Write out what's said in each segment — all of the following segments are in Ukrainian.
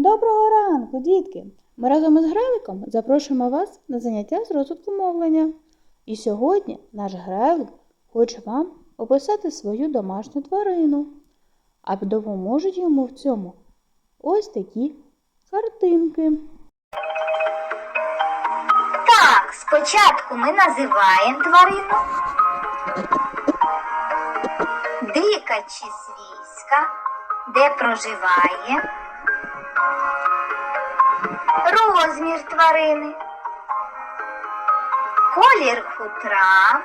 Доброго ранку, дітки! Ми разом із Гревиком запрошуємо вас на заняття з розвитку мовлення. І сьогодні наш Гревик хоче вам описати свою домашню тварину, а допоможуть йому в цьому ось такі картинки. Так, спочатку ми називаємо тварину. Дика чи свійська, де проживає. Розмір тварини. Колір хутра.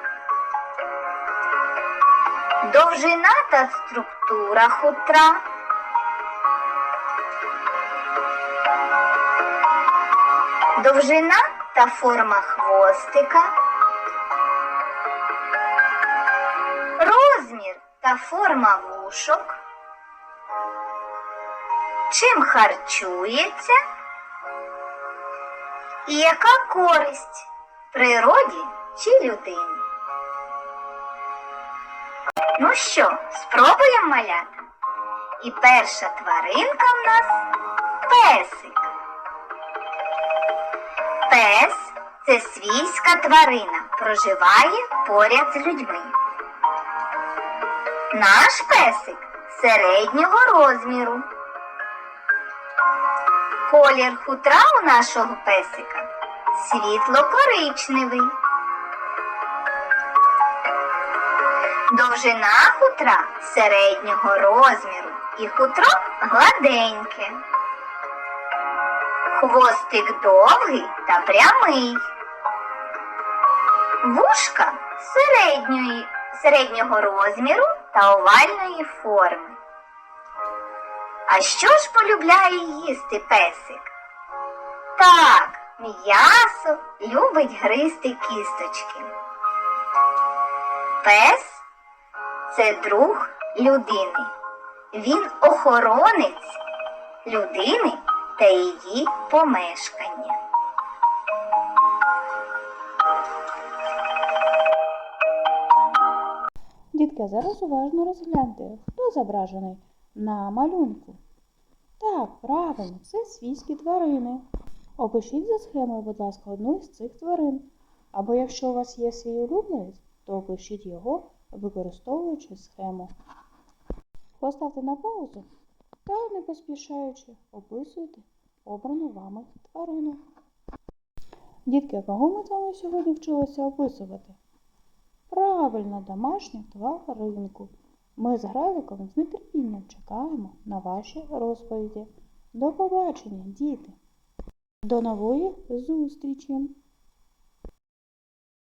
Довжина та структура хутра. Довжина та форма хвостика. Розмір та форма вушок. Чим харчується? І яка користь природі чи людині? Ну що, спробуємо маляти? І перша тваринка в нас песик. Пес це свійська тварина, проживає поряд з людьми. Наш песик середнього розміру. Колір хутра у нашого песика світло-коричневий. Довжина хутра середнього розміру і хутро гладеньке. Хвостик довгий та прямий. Вушка середньої, середнього розміру та овальної форми. А що ж полюбляє їсти песик? Так, м'ясо любить гризти кісточки. Пес це друг людини. Він охоронець людини та її помешкання. Дітки, зараз уважно розгляньте, хто зображений на малюнку. Так, правильно, це свійські тварини. Опишіть за схемою, будь ласка, одну із цих тварин. Або якщо у вас є свій улюбленець, то опишіть його, використовуючи схему. Поставте на паузу та, не поспішаючи, описуйте обрану вами тварину. Дітки, кого ми з вами сьогодні вчилися описувати? Правильно, домашню тваринку. Ми з Гравіком з нетерпінням чекаємо на ваші розповіді. До побачення, діти! До нової зустрічі!